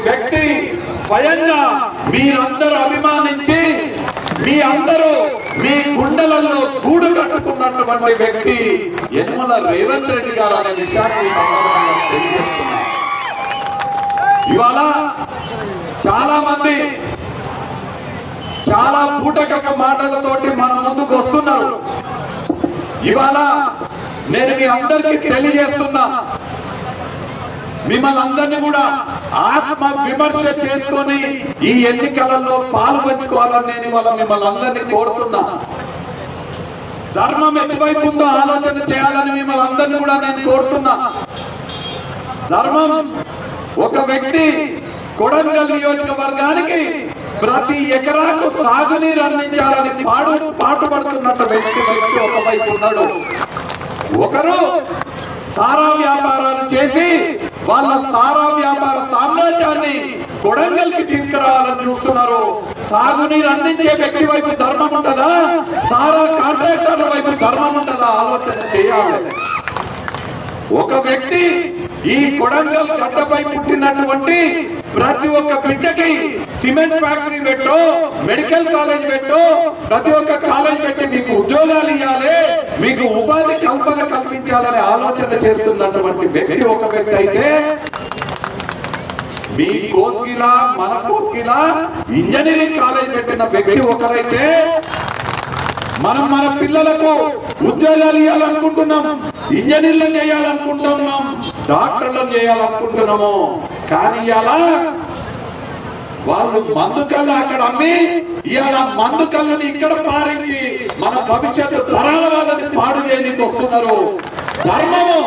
వ్యక్తి స్వయంగా మీరందరూ అభిమానించి మీ అందరూ మీ గుండెలలో గూడు కట్టుకున్నటువంటి వ్యక్తి యనమల రేవంత్ రెడ్డి గారు అనే విషయాన్ని ఇవాళ చాలా మంది చాలా పూటకక మాటలతోటి మన ముందుకు వస్తున్నారు. ఇవాళ నేను మీ అందరికీ తెలియజేస్తున్నా మిమ్మల్ని అందరినీ కూడా ఆత్మ విమర్శ చేసుకొని ఈ ఎన్నికలలో పాల్పంచుకోవాలని నేను ఇవాళ మిమ్మల్ని అందరినీ కోరుతున్నా. ధర్మం ఎటువైపు ఉందో ఆలోచన చేయాలని మిమ్మల్ని అందరినీ కూడా నేను కోరుతున్నా. ధర్మం ఒక వ్యక్తి కొడంగల్ నియోజకవర్గానికి ప్రతి ఎకరాకు సాగునీరు అందించాలని పాడు పాటుపడుతున్నట్టు వ్యక్తి వ్యక్తి ఒకవైపు ఉన్నాడు. ఒకరు సారా వ్యాపారాలు చేసి వాళ్ళ సారా వ్యాపార సామ్రాజ్యాన్ని కొడంగల్కి తీసుకురావాలని చూస్తున్నారు. సాగునీరు అందించే వ్యక్తి వైపు ధర్మం ఉంటుందా సారా కాంట్రాక్టర్ల వైపు ధర్మం ఉంటుందా ఆలోచన చేయాలి. ఒక వ్యక్తి ఈ కొడంగల్ గడ్డపై పుట్టినటువంటి ప్రతి ఒక్క బిడ్డకి సిమెంట్ ఫ్యాక్టరీ పెట్టో మెడికల్ కాలేజ్ పెట్టో ప్రతి ఒక్క కాలేజ్ పెట్టి మీకు ఉద్యోగాలు ఇవ్వాలి మీకు ఉపాధి కల్పన కల్పించాలనే ఆలోచన చేస్తున్నటువంటి వ్యక్తి ఒక వ్యక్తి అయితే మీ కోస్గిలా మన కోస్గిలా ఇంజనీరింగ్ కాలేజ్ పెట్టిన వ్యక్తి ఒకరైతే మనం మన పిల్లలకు ఉద్యోగాలు ఇవ్వాలనుకుంటున్నాం ఇంజనీర్లను చేయాలనుకుంటున్నాం. డాక్టర్లను చేయాలనుకుంటున్నాము. కానీ ఇలా వాళ్ళు మందు కళ్ళు అక్కడ అమ్మి ఇవాళ మందు కళ్ళని ఇక్కడ పారించి మన భవిష్యత్తు తరాల వాళ్ళని పాడు చేయడానికి వస్తున్నారు. ధర్మము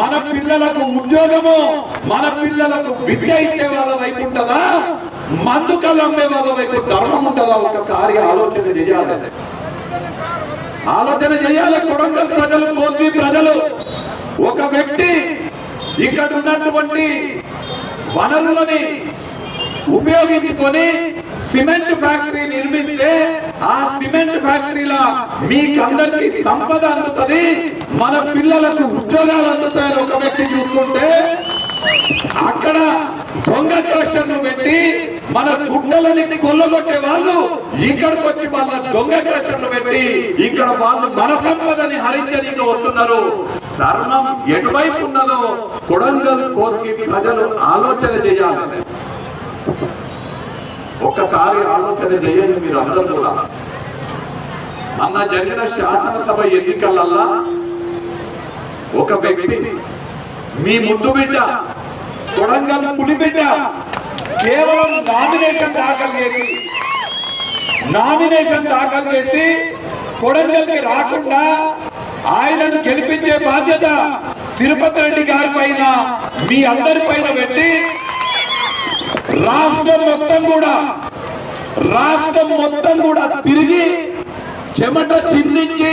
మన పిల్లలకు ఉద్యోగము మన పిల్లలకు విద్య ఇచ్చే వాళ్ళ వైపు ఉంటుందా? మందు కళ్ళు అమ్మే వాళ్ళ వైపు ధర్మం ఉంటుందా? ఒకసారి ఆలోచన చేయాలి. ఆలోచన చేయాలి. కొడంగల్ ప్రజలు కోసి ప్రజలు. ఒక వ్యక్తి ఇక్కడ ఉన్నటువంటి వనరులని ఉపయోగించుకొని సిమెంట్ ఫ్యాక్టరీ నిర్మిస్తే ఆ సిమెంట్ ఫ్యాక్టరీలో మీకందరికి సంపద అందుతుంది. మన పిల్లలకు ఉద్యోగాలు అందుతాయని ఒక వ్యక్తి చూస్తుంటే అక్కడ దొంగ క్రషర్లు పెట్టి మన గుడ్డలని కొల్లగొట్టే వాళ్ళు ఇక్కడికి వచ్చి వాళ్ళ దొంగ క్రషర్లు పెట్టి ఇక్కడ వాళ్ళు మన సంపదని హరించనీకి వస్తున్నారు. ధర్మం ఎటువైపు ఉన్నదో కొడంగల్ కోర్కి ప్రజలు ఆలోచన చేయాలి. ఒక్కసారి ఆలోచన చేయండి మీరు అందరూ కూడా. అన్న జరిగిన శాసనసభ ఎన్నికలల్లా ఒక వ్యక్తి మీ ముద్దు బిడ్డ కొడంగల్ పులి బిడ్డ కేవలం నామినేషన్ దాఖలు చేసి నామినేషన్ దాఖలు చేసి కొడంగల్కి రాకుండా ఆయనను గెలిపించే బాధ్యత తిరుపతి రెడ్డి గారి పైన మీ అందరి పైన పెట్టి రాష్ట్రం మొత్తం కూడా రాష్ట్రం మొత్తం కూడా తిరిగి చెమట చిందించి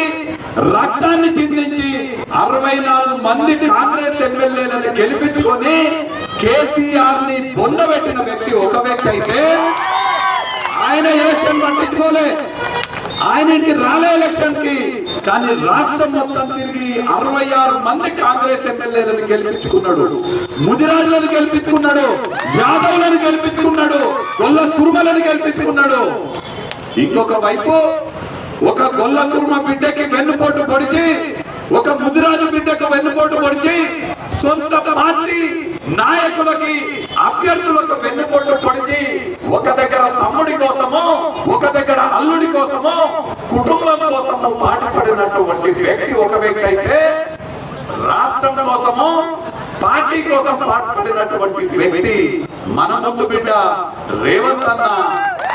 రక్తాన్ని చిందించి అరవై నాలుగు మంది కాంగ్రెస్ ఎమ్మెల్యేలను గెలిపించుకొని కేసీఆర్ని పొందబెట్టిన వ్యక్తి ఒక వ్యక్తి అయితే ఆయన ఎలక్షన్ పట్టించుకోలే. ఆయన రాలే ఎలక్షన్కి కానీ రాష్ట్రం మొత్తం తిరిగి అరవై ఆరు మంది కాంగ్రెస్ ఎమ్మెల్యేలను గెలిపించుకున్నాడు. ముదిరాజులను గెలిపించుకున్నాడు. యాదవులను గెలిపించుకున్నాడు. గొల్ల కురుమలను గెలిపించుకున్నాడు. ఇంకొక వైపు ఒక గొల్ల కుర్మ బిడ్డకి వెన్నుపోటు పొడిచి ఒక ముదిరాజు బిడ్డకు వెన్నుపోటు పొడిచి సొంత పార్టీ నాయకులకి అభ్యర్థులకు వెన్నుపోటు పొడిచి ఒక దగ్గర తమ్ముడి కోసము ఒక దగ్గర అల్లుడి కోసము కుటుంబం కోసము పాటుపడినటువంటి వ్యక్తి ఒక వ్యక్తి అయితే రాష్ట్రం కోసము పార్టీ కోసం పాటుపడినటువంటి వ్యక్తి మన ముందు బిడ్డ రేవంత్ అన్న.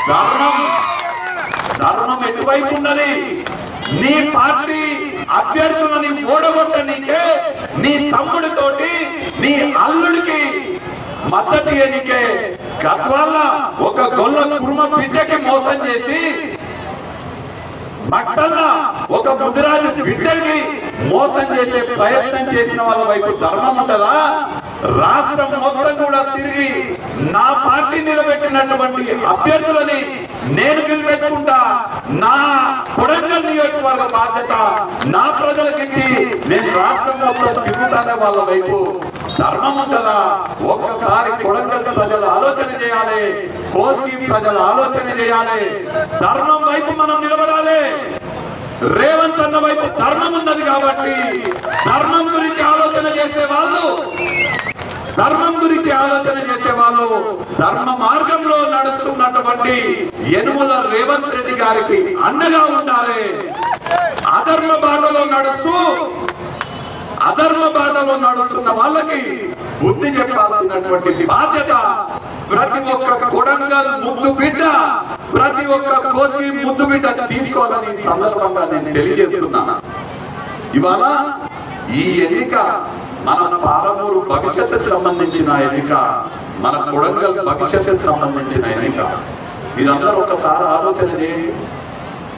ధర్మం ధర్మం ఎటువైపు ఉన్నది? నీ పార్టీ అభ్యర్థులని ఓడగొట్టనీకే నీ తమ్ముడితోటి నీ అల్లుడికి మద్దతు ఎనికే గద్వాల ఒక గొల్ల కుర్మ బిడ్డకి మోసం చేసి మట్టల్లా ఒక ముదిరాజు బిడ్డకి మోసం చేసే ప్రయత్నం చేసిన వాళ్ళ వైపు ధర్మం ఉంటుందా రాష్ట్రం మొత్తం కూడా తిరిగి నా పార్టీ నిలబెట్టినటువంటి అభ్యర్థులని నేను గెలిపెట్టుకుంటా నా కొడంగల్ నియోజకవర్గ బాధ్యత నా ప్రజలకి నేను రాష్ట్రం మొత్తం తిరుగుతానే వాళ్ళ వైపు. ధర్మం ఉంటుందా ఒక్కసారి కొడంగల్ ప్రజలు ఆలోచన చేయాలి కోసి ప్రజలు ఆలోచన చేయాలి. ధర్మం వైపు మనం నిలబడాలి. రేవంత్ అన్న వైపు ధర్మం ఉన్నది కాబట్టి ధర్మం గురించి ఆలోచన చేసే వాళ్ళు ధర్మం గురించి ఆలోచన చేసే వాళ్ళు ధర్మ మార్గంలో నడుస్తున్నటువంటి యనుమల రేవంత్ రెడ్డి గారికి అండగా ఉండాలి. అధర్మ బాటలో నడుస్తూ అధర్మ బాధలో నడుస్తున్న వాళ్ళకి బుద్ధి చెప్పాల్సినటువంటి బాధ్యత. ప్రతి ఒక్క కొడంగల్ ముద్దు బిడ్డ ప్రతి ఒక్క కోసి ముద్దు బిడ్డ తీసుకోవాలని సందర్భంగా నేను తెలియజేస్తున్నాను ఇవాళ ఈ ఎన్నిక మన పాలమూరు భవిష్యత్తుకు సంబంధించిన ఎన్నిక మన కొడంగల్ భవిష్యత్తుకు సంబంధించిన ఎన్నిక. మీరందరూ ఒకసారి ఆలోచన చేయండి.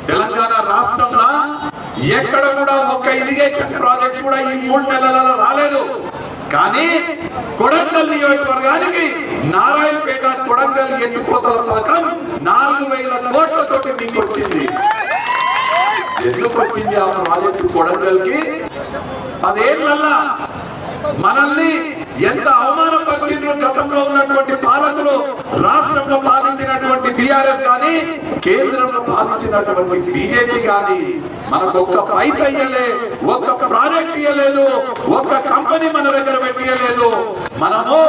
తెలంగాణ రాష్ట్రంలో ఎక్కడ కూడా ఒక్క ఇరిగేషన్ ప్రాజెక్ట్ కూడా ఈ మూడు నెలలలో రాలేదు. కానీ కొడంగల్ నియోజకవర్గానికి నారాయణపేట కొడంగల్ ఎత్తిపోతల పథకం నాలుగు వేల కోట్లతోటి మీకు వచ్చింది. ఎందుకు వచ్చింది ఆ ప్రాజెక్టు కొడంగల్కి? పదేళ్ళల్లా మనల్ని ఎంత అవమానపరిచిండ్రు గతంలో ఉన్నటువంటి పాలకులు రాష్ట్రంలో పాలించినటువంటి బీఆర్ఎస్ కానీ కేంద్రంలో పాలించినటువంటి బీజేపీ కానీ మనకు ఒక్క పైస ఇయ్యలే ఒక్క ప్రాజెక్ట్ ఇయ్యలేదు ఒక్క కంపెనీ మన దగ్గర పెట్టియలేదు మనము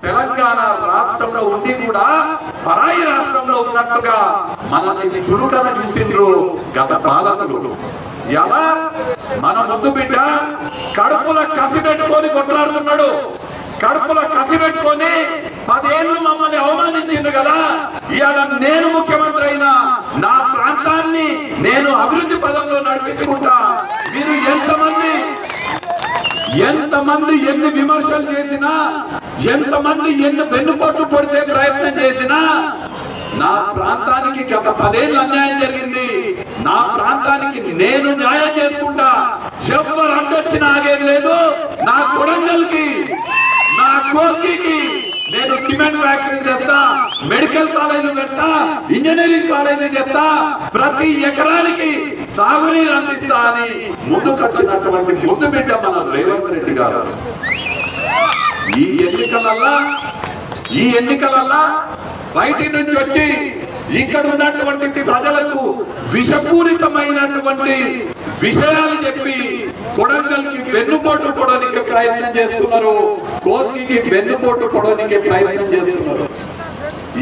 తెలంగాణ రాష్ట్రంలో ఉండి కూడా పరాయి రాష్ట్రంలో ఉన్నట్టుగా మనల్ని చురుకన చూసిండ్రు గత పాలకులు. ఎలా? మన ముద్దు బిడ్డ కడుపుల కసి పెట్టుకొని కొట్లాడుతున్నాడు. కడుపులో కసి పెట్టుకొని పదేళ్ళు మమ్మల్ని అవమానించిండు కదా. ఇవాళ నేను ముఖ్యమంత్రి అయినా నా ప్రాంతాన్ని నేను అభివృద్ధి పదంలో నడిపించుకుంటా. మీరు ఎంతమంది ఎంతమంది ఎన్ని విమర్శలు చేసినా ఎంతమంది ఎన్ని వెన్నుపోట్లు పొడితే ప్రయత్నం చేసినా నా ప్రాంతానికి గత పదేళ్ళు అన్యాయం జరిగింది. నా ప్రాంతానికి నేను న్యాయం చేసుకుంటా. ఎవరు అడ్డొచ్చిన ఆగేది లేదు. నా నేను సిమెంట్ ఫ్యాక్టరీ తెస్తా మెడికల్ కాలేజీలు పెడతా ఇంజనీరింగ్ కాలేజీలు తెస్తా ప్రతి ఎకరానికి సాగునీరు అందిస్తా అని ముందుకొచ్చినటువంటి ముందు బిడ్డ మన రేవంత్ రెడ్డి గారు. ఈ ఎన్నికలల్లా ఈ ఎన్నికలల్లా బయటి నుంచి వచ్చి ఇక్కడ ఉన్నటువంటి ప్రజలకు విషపూరితమైనటువంటి విషయాలు చెప్పి కొడంగల్కి వెన్నుపోటు పొడవడానికి ప్రయత్నం చేస్తున్నారు. కోతికి వెన్నుపోటు పొడవడానికి ప్రయత్నం చేస్తున్నారు.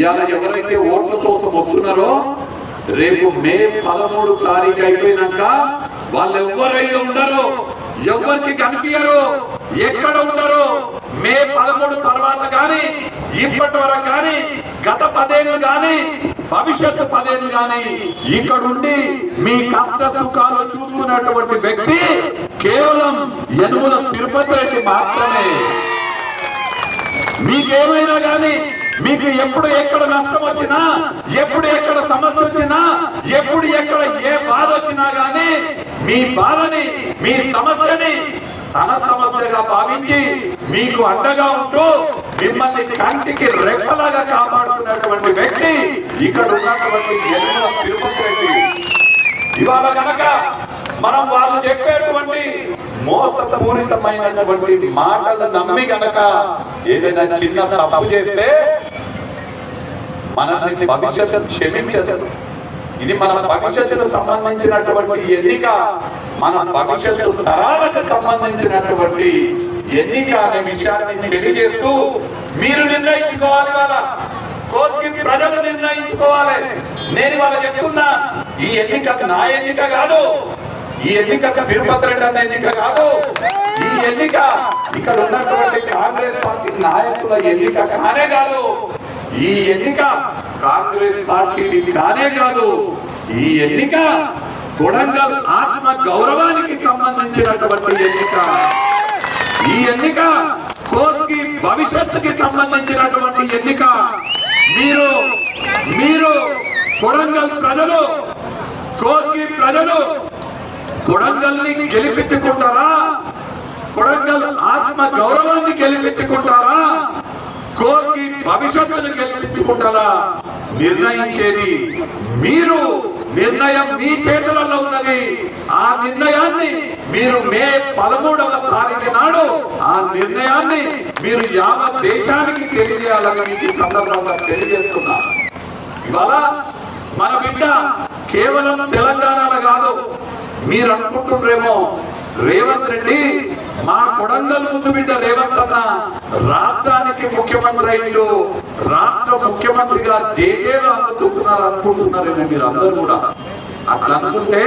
ఇవాళ ఎవరైతే ఓట్ల కోసం వస్తున్నారో రేపు మే పదమూడు తారీఖు అయిపోయినాక వాళ్ళు ఎవరైతే ఉండరో. ఎవరికి కనిపించరు ఎక్కడ ఉండరు? మే పదమూడు తర్వాత కానీ ఇప్పటి వరకు కానీ గత పదేళ్ళు కానీ భవిష్యత్తు పదేళ్ళు కానీ ఇక్కడ ఉండి మీ కష్ట సుఖాలు చూసుకున్నటువంటి వ్యక్తి కేవలం యనుమల తిరుపతి రెడ్డి మాత్రమే. మీకేమైనా కానీ మీకు ఎప్పుడు ఎక్కడ నష్టం వచ్చినా ఎప్పుడు ఎక్కడ సమస్య వచ్చినా ఎప్పుడు ఎక్కడ ఏ బాధ వచ్చినా గానీ మీ బాధని మీ సమస్యని ధన సమస్యగా భావించి మీకు అండగా ఉంటూ మిమ్మల్ని కంటికి రెప్పలాగా కాపాడుతున్నటువంటి వ్యక్తి ఇక్కడ ఉన్నటువంటి తిరుపతి రెడ్డి. ఇవాళ కనుక మనం వాళ్ళు చెప్పేటువంటి మోసపూరితమైనటువంటి మాటలు నమ్మి గనక ఏదైనా చిన్న తప్పు చేస్తే మనల్ని భవిష్యత్తు క్షమించదు. ఇది మన భవిష్యత్తుకు సంబంధించినటువంటి ఎన్నిక. మన భవిష్యత్తు తరాలకు సంబంధించినటువంటి ఎన్నిక అనే విషయాన్ని తెలియజేస్తూ మీరు నిర్ణయించుకోవాలి వాళ్ళ కోర్టుకి ప్రజలు నిర్ణయించుకోవాలి. నేను ఇవాళ చెప్తున్నా ఈ ఎన్నిక నా ఎన్నిక కాదు ఈ ఎన్నిక తిరుపతి రెడ్డి అన్న ఎన్నిక కాదు. ఈ ఎన్నిక ఇక్కడ ఉన్నటువంటి కాంగ్రెస్ పార్టీ నాయకుల ఎన్నిక కానే కాదు. ఈ ఎన్నిక కాంగ్రెస్ పార్టీ కానే కాదు. ఈ ఎన్నిక కొడంగల్ ఆత్మ గౌరవానికి సంబంధించినటువంటి ఎన్నిక. ఈ ఎన్నిక కోర్టుకి భవిష్యత్తుకి సంబంధించినటువంటి ఎన్నిక. మీరు మీరు కొడంగల్ ప్రజలు కోర్టుకి ప్రజలు కొడంగల్ని గెలిపించుకుంటారా? కొడంగల్ ఆత్మ గౌరవాన్ని గెలిపించుకుంటారా? కోర్కి భవిష్యత్తును గెలిపించుకుంటారా? నిర్ణయించేది మీరు. నిర్ణయం మీ చేతులలో ఉన్నది. ఆ నిర్ణయాన్ని మీరు మే పదమూడవ తారీఖు నాడు ఆ నిర్ణయాన్ని మీరు యావత్ దేశానికి తెలియజేయాలని మీకు సందర్భంగా తెలియజేస్తున్నా. ఇవాళ మన బిడ్డ కేవలం తెలంగాణలో కాదు మీరు అనుకుంటున్నారేమో రేవంత్ రెడ్డి మా కొడంగల్ ముందు బిడ్డ రేవంత్ అన్న రాష్ట్రానికి ముఖ్యమంత్రి అయ్యిండు. రాష్ట్ర ముఖ్యమంత్రిగా జేజేలు అందుకుంటున్నారు అనుకుంటున్నారని మీరు అందరూ కూడా. అట్లా అనుకుంటే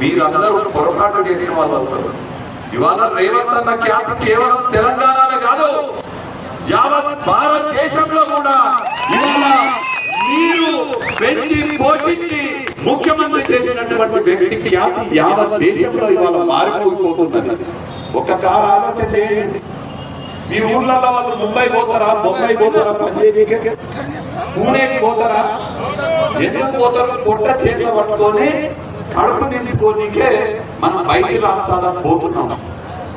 మీరందరూ పొరపాటు చేసిన వాళ్ళు అవుతారు. ఇవాళ రేవంత్ అన్న ఖ్యాతి కేవలం తెలంగాణలో కాదు యావత్ భారతదేశంలో కూడా ఇవాళ మీరు పెంచి పోషించి ముఖ్యమంత్రి చేసినటువంటి వ్యక్తి ఖ్యాతి యావత్ దేశంలో ఇవాళ మారిపోయిపోతున్నది. ఒక్కసారి ఆలోచన చేయండి. మీ ఊర్లలో వాళ్ళు ముంబై పోతారా బొంబాయి పోతారా పంజాబీకి? పూణేకి పోతారా? ఎందుకు పోతారు? పొట్ట చేత పట్టుకొని కడుపు నిండిపోనీకే మనం బయట రాష్ట్రాలకు పోతున్నాం.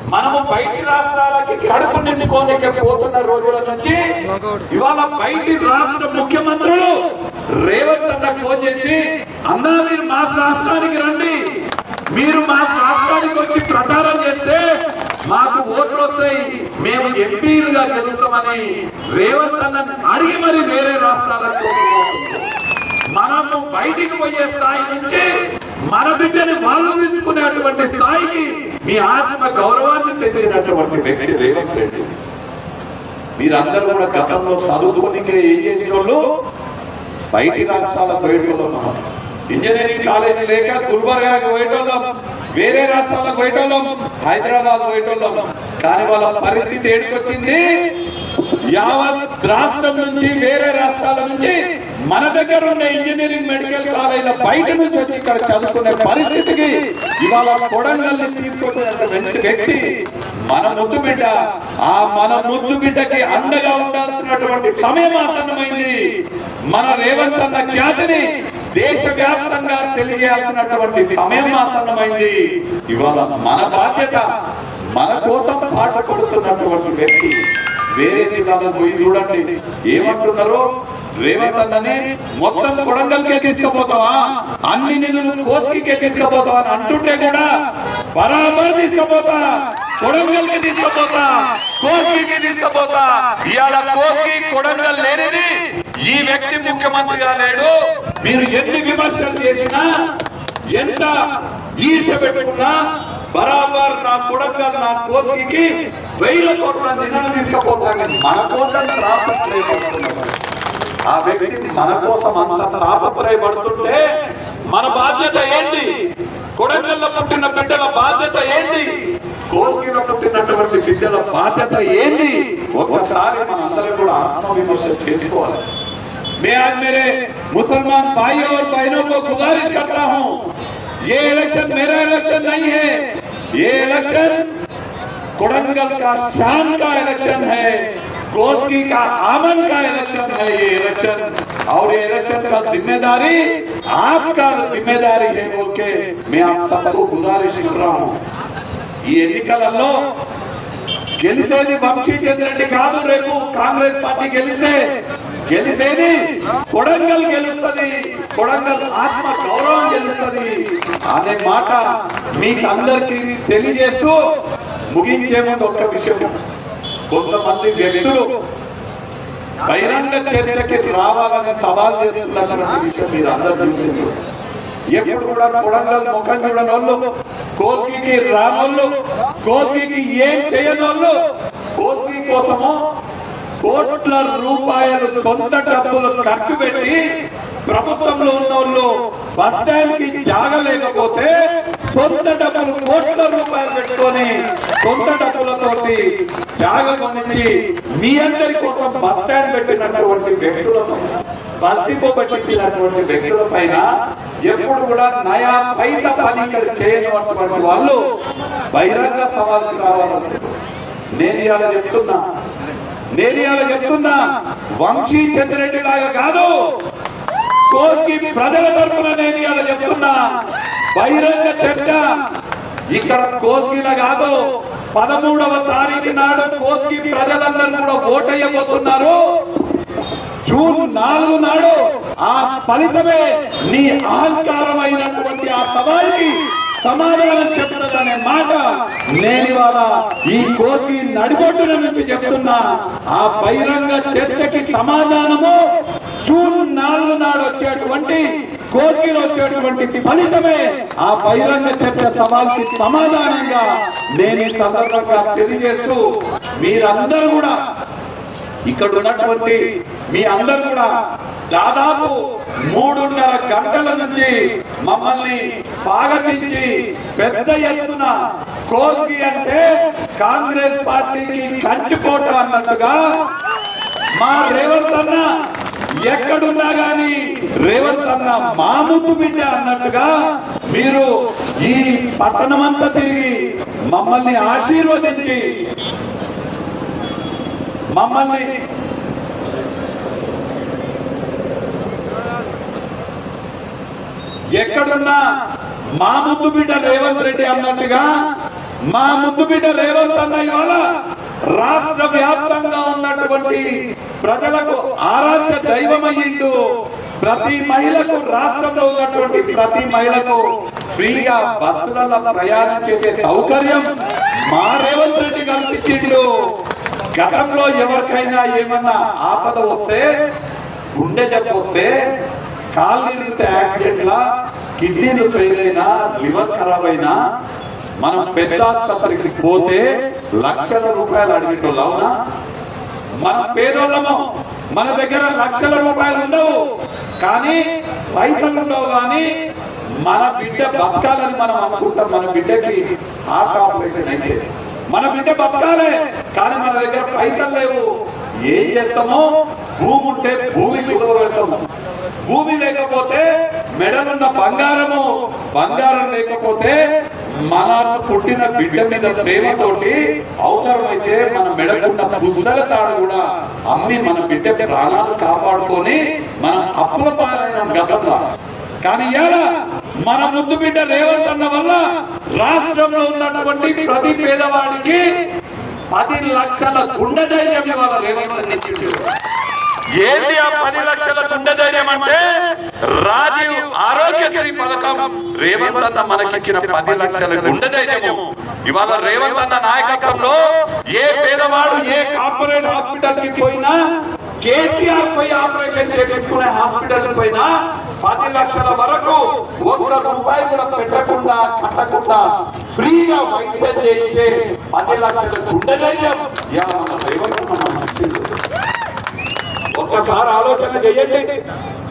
మనము బయటి రాష్ట్రాలకి కడుపు నింపుకోనికే పోతున్న రోజుల నుంచి ఇవాళ బయటి రాష్ట్ర ముఖ్యమంత్రులు రేవంత్ అన్న ఫోన్ చేసి అన్నా మీరు మా రాష్ట్రానికి రండి. మీరు మా రాష్ట్రానికి వచ్చి ప్రచారం చేస్తే మాకు ఓట్లు వస్తాయి. మేము ఎంపీలుగా గెలుస్తామని రేవంత్ అన్న అడిగి మరి వేరే రాష్ట్రాలకు మనము బయటికి పోయే స్థాయి నుంచి మన బిడ్డని వాళ్ళు తీసుకునేటువంటి స్థాయికి మీ ఆత్మ గౌరవాన్ని పెంచినటువంటి వ్యక్తి రేవంత్ రెడ్డి. మీరందరూ కూడా గతంలో చదువుకోనికే ఏం చేసిన వాళ్ళు బయటి రాష్ట్రాలకు పోయేటోళ్ళం ఇంజనీరింగ్ కాలేజీ లేక గుల్బర్గాకి పోయేటోళ్ళం. వేరే రాష్ట్రాలకు పోయేటోళ్ళం. హైదరాబాద్ పోయేటోళ్ళం. కానీ వాళ్ళ పరిస్థితి ఏడుకొచ్చింది? యావత్ రాష్ట్రం నుంచి వేరే రాష్ట్రాల నుంచి మన దగ్గర ఉన్న ఇంజనీరింగ్ మెడికల్ కాలేజీల బయట నుంచి వచ్చి ఇక్కడ చదువుకునే పరిస్థితికి ఇవాళ కొడంగల్ని తీసుకొచ్చినటువంటి వ్యక్తి మన ముద్దు బిడ్డ ఆ మన ముద్దు బిడ్డకి అండగా ఉండాల్సినటువంటి సమయం ఆసన్నమైంది. మన రేవంత్ అన్న ఖ్యాతిని దేశవ్యాప్తంగా తెలియజేయాల్సినటువంటి సమయం ఆసన్నమైంది. ఇవాళ మన బాధ్యత మన కోసం పాట పడుతున్నటువంటి వ్యక్తి వేరే జిల్లాలకు పోయి చూడండి ఏమంటున్నారు రేవంత్ అన్నని మొత్తం కొడంగల్కే తీసుకుపోతావా? అన్ని నిధులు కోసికే తీసుకుపోతావా అని అంటుంటే కూడా బరాబర్ తీసుకుపోతా. కొడంగల్కి తీసుకుపోతా. కోసికి తీసుకుపోతా. ఇవాళ కోసి కొడంగల్ లేనిది ఈ వ్యక్తి ముఖ్యమంత్రిగా లేడు. మీరు ఎన్ని విమర్శలు చేసినా ఎంత ఈర్ష పెట్టుకున్నా బరాబర్ నా కొడంగల్ నా కోసికి వెయ్యి కోట్ల నిధులు తీసుకుపోతాను మన కోసం రాష్ట్రం ఆ వ్యక్తి మన కోసం అంత తాపత్రయపడుతుంటే మన బాధ్యత ఏంటి కొడంగల్లో పుట్టిన బిడ్డల బాధ్యత ఏంటి కోరికలో పుట్టినటువంటి బిడ్డల బాధ్యత ఏంటి ఒక్కసారి మనందరం కూడా ఆత్మవిమర్శ చేసుకోవాలి मैं आज मेरे मुसलमान भाइयों और बहनों को गुजारिश करता हूं ये इलेक्शन मेरा इलेक्शन नहीं है ये इलेक्शन कोडंगल का शान का इलेक्शन है कोसकी का आमन का इलेक्शन है ये इलेक्शन और ये इलेक्शन का जिम्मेदारी आपका जिम्मेदारी है बोल के मैं आप सबको गुजारिश कर रहा हूं ఈ ఎన్నికలలో గెలిచేది వంశీచంద్ర రెడ్డి కాదు రేపు కాంగ్రెస్ పార్టీ గెలిస్తే గెలిచేది కొడంగల్ గెలుస్తుంది కొడంగల్ ఆత్మ గౌరవం గెలుస్తుంది అనే మాట మీకు అందరికీ తెలియజేస్తూ ముగించే ముందు ఒక్క విషయం కొంతమంది వ్యక్తులు బహిరంగ చర్చకి రావాలని సవాల్ చేస్తున్నటువంటి విషయం మీరు అందరు చూసింది ఎప్పుడు కూడా కొడంగల్ ముఖం చూడనోళ్ళు కోల్కి రానోళ్ళు కోల్కి ఏం చేయనోళ్ళు కోల్కి కోసము కోట్ల రూపాయలు సొంత డబ్బులు ఖర్చు పెట్టి ప్రభుత్వంలో ఉన్న వాళ్ళు బస్ స్టాండ్కి జాగ లేకపోతే సొంత డబ్బులు కోట్ల రూపాయలు పెట్టుకొని సొంత డబ్బులతోటి జాగ కొనిచ్చి మీ అందరి కోసం బస్ స్టాండ్ పెట్టినటువంటి వ్యక్తులను బతిపోబట్టినటువంటి వ్యక్తుల పైన ఎప్పుడు కూడా నయా పైస పని ఇక్కడ చేయనటువంటి వాళ్ళు బహిరంగ సవాల్కి రావాలని నేను ఇవాళ చెప్తున్నా నేను ఇవాళ చెప్తున్నా వంశీ చంద్రెడ్డి లాగా కాదు. కోర్కి ప్రజల తరఫున నేను ఇలా చెప్తున్నా. బహిరంగ చర్చ. ఇక్కడ కోర్కిల కాదు పదమూడవ తారీఖు నాడు కోర్కి ప్రజలందరూ కూడా ఓటయ్యబోతున్నారు జూన్ నాలుగు నాడు ఆ ఫలితమే నీ అహంకారమైనటువంటి ఆ సవాల్కి సమాధానం చెప్తుందనే మాట నేను ఇవాళ ఈ కోర్టు నడిబొడ్డున నుంచి చెప్తున్నా. ఆ బహిరంగ చర్చకి సమాధానము జూన్ నాలుగు నాడు వచ్చేటువంటి కోర్టులో వచ్చేటువంటి ఫలితమే ఆ బహిరంగ చర్చ సవాల్కి సమాధానంగా నేను ఈ సందర్భంగా తెలియజేస్తూ మీరందరూ కూడా ఇక్కడ ఉన్నటువంటి మీ అందరు కూడా దాదాపు మూడున్నర గంటల నుంచి మమ్మల్ని స్వాగతించి పెద్ద ఎత్తున కోల్కి అంటే కాంగ్రెస్ పార్టీకి కంచుకోట అన్నట్టుగా మా రేవంత్ అన్న ఎక్కడున్నా గాని రేవంత్ అన్న మా ముద్దు బిడ్డ అన్నట్టుగా మీరు ఈ పట్టణమంతా తిరిగి మమ్మల్ని ఆశీర్వదించి మమ్మల్ని ఎక్కడున్నా మా ముద్దు బిడ్డ రేవంత్ రెడ్డి అన్నట్టుగా మా ముద్దు బిడ్డ రేవంత్ అన్న ఇవాళ రాష్ట్ర వ్యాప్తంగా ఉన్నటువంటి ప్రజలకు ఆరాధ్య దైవమయ్యిండు. ప్రతి మహిళకు రాష్ట్రంలో ఉన్నటువంటి ప్రతి మహిళకు ఫ్రీగా బస్సులలో ప్రయాణం చేసే సౌకర్యం మా రేవంత్ రెడ్డి కల్పించిండు. గతంలో ఎవరికైనా ఏమన్నా ఆపద వస్తే గుండె జబ్బు వస్తే కాళ్ళు ఇరిగితే యాక్సిడెంట్ లా కిడ్నీలు ఫెయిల్ అయినా లివర్ ఖరాబ్ అయినా మనం పెద్ద ఆసుపత్రికి పోతే లక్షల రూపాయలు అడిగేటోళ్ళు అవునా? మనం పేదోళ్ళము మన దగ్గర లక్షల రూపాయలు ఉండవు. కానీ పైసలు ఉండవు కానీ మన బిడ్డ బతకాలని మనం అనుకుంటాం. మన బిడ్డకి హార్ట్ ఆపరేషన్ అయితే మన బిడ్డ బతకాలే కానీ మన దగ్గర పైసలు లేవు. ఏం చేస్తామో? భూమి ఉంటే భూమికి పెడతాము. భూమి లేకపోతే మెడలున్న బంగారము బంగారం లేకపోతే మన పుట్టిన బిడ్డ మీద ప్రేమతోటి అవసరమైతే మన మెడకున్న పుస్తల తాడు కూడా అమ్మి మన బిడ్డ ప్రాణాలు కాపాడుకొని మనం అప్పుల పాలైన గతంలో. కానీ ఎలా మన ముద్దు బిడ్డ రేవంత్ అన్న వల్ల రాష్ట్రంలో ఉన్నటువంటి ప్రతి పేదవాడికి పది లక్షల గుండె ధైర్యం ఇవాళ రేవంత్ అన్న ఏంటి ఆ పది లక్షల గుండె ధైర్యం అంటే? రాజీవ్ ఆరోగ్యశ్రీ పథకం. రేవంత్ అన్న మనకిచ్చిన పది లక్షల గుండె ధైర్యము ఇవాళ రేవంత్ అన్న నాయకత్వంలో ఏ పేదవాడు ఏ కార్పొరేట్ హాస్పిటల్కి పోయినా కేసీఆర్ పై ఆపరేషన్ చేయించుకునే హాస్పిటల్ పోయినా పది లక్షల వరకు ఒక్క రూపాయి కూడా పెట్టకుండా కట్టకుండా ఫ్రీగా వైద్యం చేయించే పది లక్షల గుండె ధైర్యం ఒకసారి ఆలోచన చేయండి.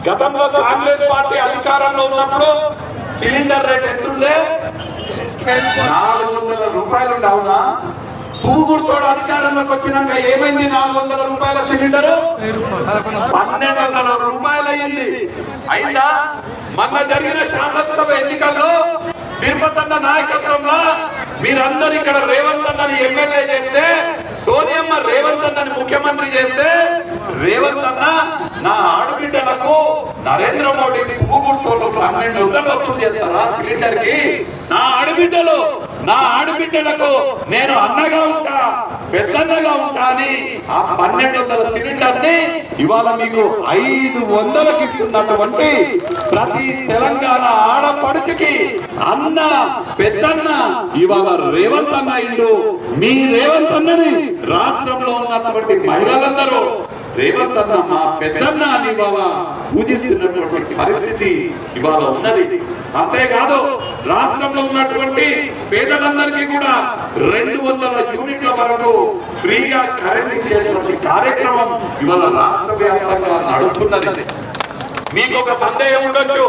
గతంలో కాంగ్రెస్ పార్టీ అధికారంలో ఉన్నప్పుడు సిలిండర్ రేట్ ఎంతుండే? నాలుగు వందల రూపాయలు ఉండవునా అవునా? పూగుడుతోడు అధికారంలోకి వచ్చినాక ఏమైంది నాలుగు వందల రూపాయల సిలిండర్? పన్నెండు వందల రూపాయలు అయ్యింది అయిందా? మొన్న జరిగిన శాసనసభ ఎన్నికల్లో తిరుపతి అన్న నాయకత్వంలో మీరందరూ ఇక్కడ రేవంత్ అన్నని ఎమ్మెల్యే చేస్తే సోనియమ్మ రేవంత్ అన్నని ముఖ్యమంత్రి చేస్తే రేవంత్ అన్న నా ఆడబిడ్డలకు నరేంద్ర మోడీ పూగుడుతోడు పన్నెండు వందలు వసూలు చేస్తారా సిలిండర్కి నా ఆడబిడ్డలు నా ఆడబిడ్డలకు నేను అన్నగా ఉంటా పెద్దన్నగా ఉంటా అని ఆ పన్నెండు వందల సిలిండర్ని ఇవాళ మీకు ఐదు వందలకి ఇస్తున్నటువంటి ప్రతి తెలంగాణ ఆడపడుచుకి అన్న పెద్దన్న ఇవాళ రేవంత్ అన్న ఇల్లు. మీ రేవంత్ అన్నని రాష్ట్రంలో ఉన్నటువంటి మహిళలందరూ రేవంత్ అన్న మా పెద్దన్న అని ఇవాళ పూజిస్తున్నటువంటి పరిస్థితి ఇవాళ ఉన్నది. అంతేకాదు రాష్ట్రంలో ఉన్నటువంటి పేదలందరికీ కూడా రెండు వందల యూనిట్ల వరకు ఫ్రీగా కరెంట్ ఇచ్చేటువంటి కార్యక్రమం ఇవాళ రాష్ట్ర వ్యాప్తంగా నడుస్తున్నది. మీకు ఒక సందేహం ఉండొచ్చు.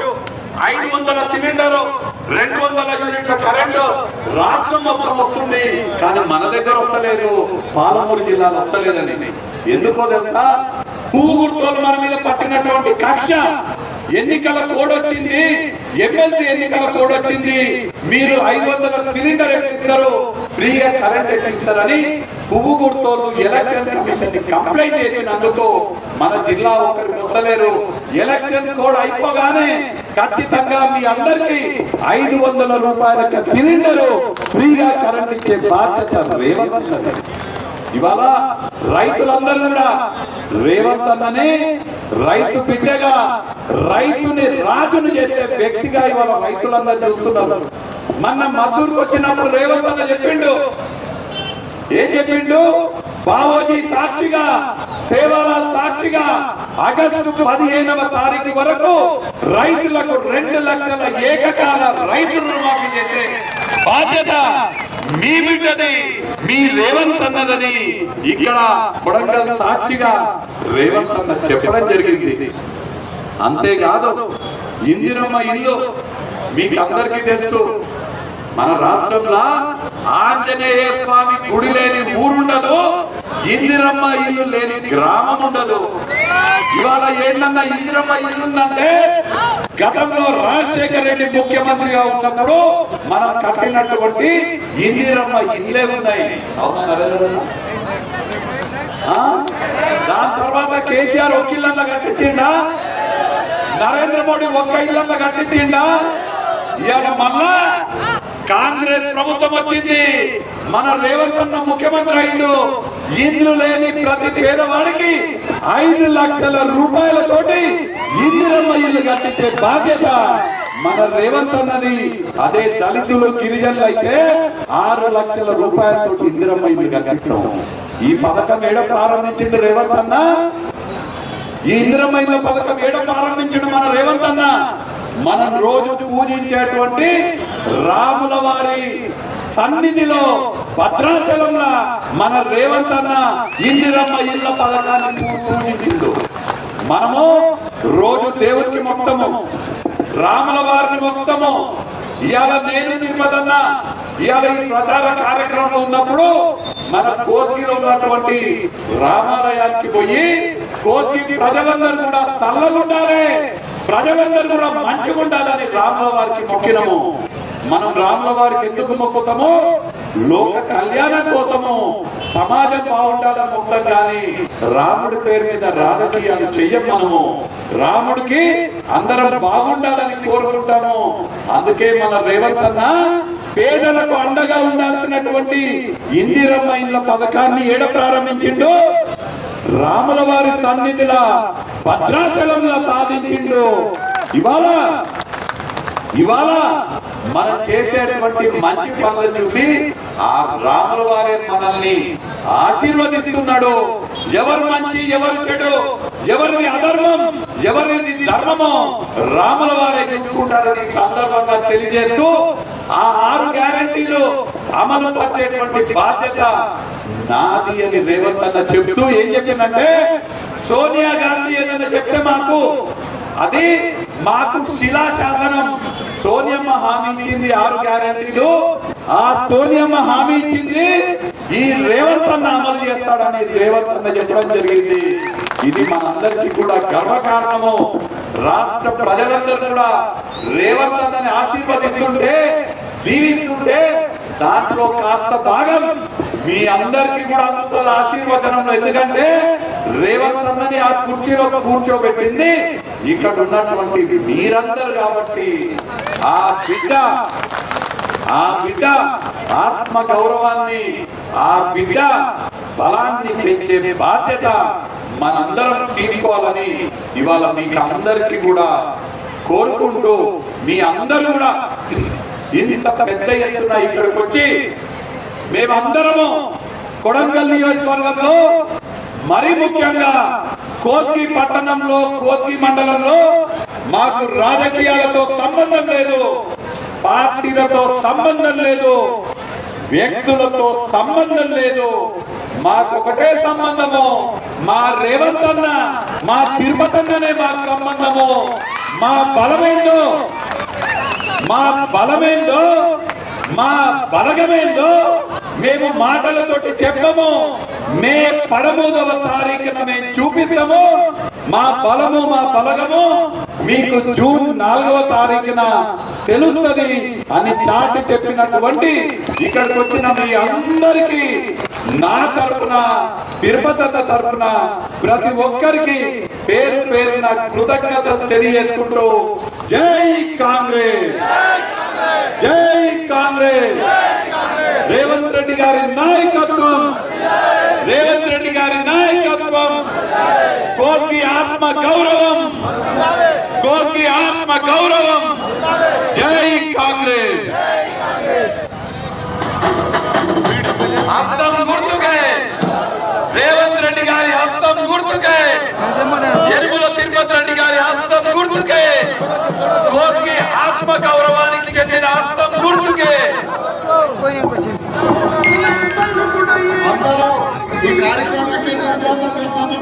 ఐదు వందల సిలిండర్ రెండు వందల యూనిట్ల కరెంటు రాష్ట్రం మొత్తం వస్తుంది. కానీ మన దగ్గర వస్తలేదు. పాలమూరు జిల్లాలో వస్తలేదని. ఎందుకో తెలుసా? పూగుర్తోలు మన మీద పట్టినటువంటి కక్ష ఎన్నికల కోడొచ్చింది ఎమ్మెల్సీ ఎన్నికల కోడొచ్చింది మీరు ఐదు వందల సిలిండర్ ఎక్కిస్తారు. ఫ్రీగా కరెంట్ ఎక్కిస్తారని పువ్వుగుర్తోలు ఎలక్షన్ కమిషన్ కంప్లైంట్ చేసినందుకు మన జిల్లా ఒకరికి వస్తలేరు. ఎలక్షన్ కోడ్ అయిపోగానే ఖచ్చితంగా మీ అందరికి ఐదు వందల రూపాయల సిలిండర్ ఫ్రీగా కరెంట్ ఇచ్చే బాధ్యత రేవంత్ ఇవాళ రైతులందరూ కూడా రేవంత్ అన్ననే రైతు బిడ్డగా రైతుని రాజును చేసే వ్యక్తిగా ఇవాళ రైతులందరూ చూస్తున్నారు. మన మద్దూరుకు వచ్చినప్పుడు రేవంత్ అన్న చెప్పిండు. ఏం చెప్పిండు? బావోజీ సాక్షిగా సేవాలాల్ సాక్షిగా ఆగస్టు పదిహేనవ తారీఖు వరకు రైతులకు రెండు లక్షల ఏకకాల రైతు రుణమాఫీ చేసే బాధ్యత మీ బిడ్డది మీ రేవంత్ అన్నదని ఇక్కడ కొడంగల్ సాక్షిగా రేవంత్ అన్న చెప్పడం జరిగింది. అంతేకాదు ఇందిరమ్మ ఇల్లు మీకు అందరికీ తెలుసు మన రాష్ట్రంలో ఆంజనేయ స్వామి గుడి లేని ఊరుండదు ఇందిరమ్మ ఇల్లు లేని గ్రామం ఉండదు. ఇవాళ ఏంటన్నా ఇందిరమ్మ ఇల్లు ఉందంటే గతంలో రాజశేఖర రెడ్డి ముఖ్యమంత్రిగా ఉన్నప్పుడు మనం కట్టినటువంటి ఇందిరమ్మ ఇల్లే ఉన్నాయి. అవునా నరేంద్ర దాని తర్వాత కేసీఆర్ ఒక ఇల్లన్న కట్టించిండా? నరేంద్ర మోడీ ఒక్క ఇల్లన్న కట్టించిండా? ఇవాళ మళ్ళా కాంగ్రెస్ ప్రభుత్వం వచ్చింది. మన రేవంత్ అన్న ముఖ్యమంత్రి అయిండు. ఇల్లు లేని ప్రతి పేదవాడికి ఐదు లక్షల రూపాయలతోటి ఇందిరమ్మ ఇల్లు కట్టించే బాధ్యత మన రేవంత్ అన్నది. అదే దళితులు గిరిజనులు అయితే ఆరు లక్షల రూపాయలతో ఇందిరమ్మ ఇల్లు కట్టిస్తాం. ఈ పథకం ఏడ ప్రారంభించింది రేవంత్ అన్న? ఈ ఇంద్రమైన పథకం ఏడ ప్రారంభించడం మన రేవంత్ అన్న? మనం రోజు పూజించేటువంటి రాముల వారి సన్నిధిలో భద్రాచలంలో మన రేవంత్ అన్న ఇందిరమ్మ ఇళ్ళ పథకాన్ని పూజించిండు. మనము రోజు దేవుడికి మొత్తము రాముల వారిని మొత్తము ఇవాళ నేను తిరుపతన్న ఇవాళ ఈ ప్రచార కార్యక్రమంలో ఉన్నప్పుడు మన కోతిలో ఉన్నటువంటి రామాలయానికి పోయి కోతి ప్రజలందరూ కూడా తల్లలుండాలి. ప్రజలందరూ కూడా మంచిగా ఉండాలని రాముల వారికి మొక్కినము. మనం రాముల వారికి ఎందుకు మొక్కుతాము? లోక కళ్యాణం కోసము సమాజం బాగుండాలని మొత్తం కానీ రాముడి పేరు మీద రాజకీయాలు చెయ్యం మనము. రాముడికి అందరం బాగుండాలని కోరుకుంటాము. అందుకే మన రేవంత్ అన్న పేదలకు అండగా ఉండాల్సినటువంటి ఇందిరమ్మ ఇళ్ళ పథకాన్ని ఏడ ప్రారంభించిండో రాముల వారి సన్నిధిలా భద్రాచలంలో సాధించిండు. ఇవాళ ఇవాళ మనం చేసేటువంటి మంచి పనులు చూసి ఆ రాముల వారే మనల్ని ఆశీర్వదిస్తున్నాడు. ఎవరు మంచి ఎవరు చెడు ఎవరిది అధర్మం ఎవరిది ధర్మమో రాముల వారే చూసుకుంటారని సందర్భంగా తెలియజేస్తూ ఆ ఆరు గ్యారంటీలు అమలు పరిచేటువంటి బాధ్యత నాది అని రేవంత్ అన్న చెప్తూ ఏం చెప్పిందంటే సోనియా గాంధీ ఏదైనా చెప్తే మాకు అది మాకు శిలాశాసనం. సోనియమ్మ హామీ ఇచ్చింది ఆరు గ్యారంటీలు. ఆ సోనియమ్మ హామీ ఇచ్చింది ఈ రేవంత్ అన్న అమలు చేస్తాడని రేవంత్ అన్న చెప్పడం జరిగింది. ఇది మనందరికీ కూడా గర్వకారణము. రాష్ట్ర ప్రజలందరూ కూడా రేవంత్ అన్నని ఆశీర్వదిస్తుంటే జీవిస్తుంటే దాంట్లో కాస్త భాగం మీ అందరికీ కూడా అందుతుంది ఆశీర్వచనం ఎందుకంటే రేవంత్ అన్నని ఆ కుర్చీలో కూర్చోబెట్టింది. ఇక్కడ ఉన్నటువంటి మీరందరు కాబట్టి ఆ బిడ్డ ఆ బిడ్డ ఆత్మ గౌరవాన్ని ఆ బిడ్డ బలాన్ని పెంచే బాధ్యత మనందరం తీసుకోవాలని ఇవాళ మీకు అందరికీ కూడా కోరుకుంటూ మీ అందరూ కూడా ఇంత పెద్ద ఎత్తున ఇక్కడికి వచ్చి మేమందరము కొడంగల్ నియోజకవర్గంలో మరి ముఖ్యంగా కోత్కి పట్టణంలో కోత్కి మండలంలో మాకు రాజకీయాలతో సంబంధం లేదు పార్టీలతో సంబంధం లేదు వ్యక్తులతో సంబంధం లేదు. మాకు ఒకటే సంబంధము మా రేవంత్ అన్న మా తిరుపతన్ననే మాకు సంబంధము. మా బలమేందో మా బలమేందో మా బలగమేందో మేము మాటలతోటి చెప్పము. మే పదమూడవ తారీఖున మేము చూపిస్తాము. మా బలము మా బలగము మీకు జూన్ నాలుగవ తారీఖున తెలుస్తుంది అని చాటి చెప్పినటువంటి ఇక్కడికి వచ్చిన మీ అందరికీ నా తరపున తిరుపతి తరపున ప్రతి ఒక్కరికి పేరు పేరున కృతజ్ఞత తెలియజేసుకుంటూ జై కాంగ్రెస్. జై కాంగ్రెస్. రెడ్డి గారి నాయకత్వం. రేవంత్ రెడ్డి గారి నాయకత్వం. కోర్కి ఆత్మ గౌరవం. కోర్కి ఆత్మ గౌరవం. జై కాంగ్రెస్. హస్తం గుర్తుకే. రేవంత్ రెడ్డి గారి హస్తం గుర్తుకే. ఎరుముల తిరుపతి రెడ్డి గారి హస్తం గుర్తుకే. కోర్కి ఆత్మ గౌరవానికి చెందిన హస్తం గుర్తుకే. పోయినాక వచ్చింది. ఈ కార్యక్రమానికి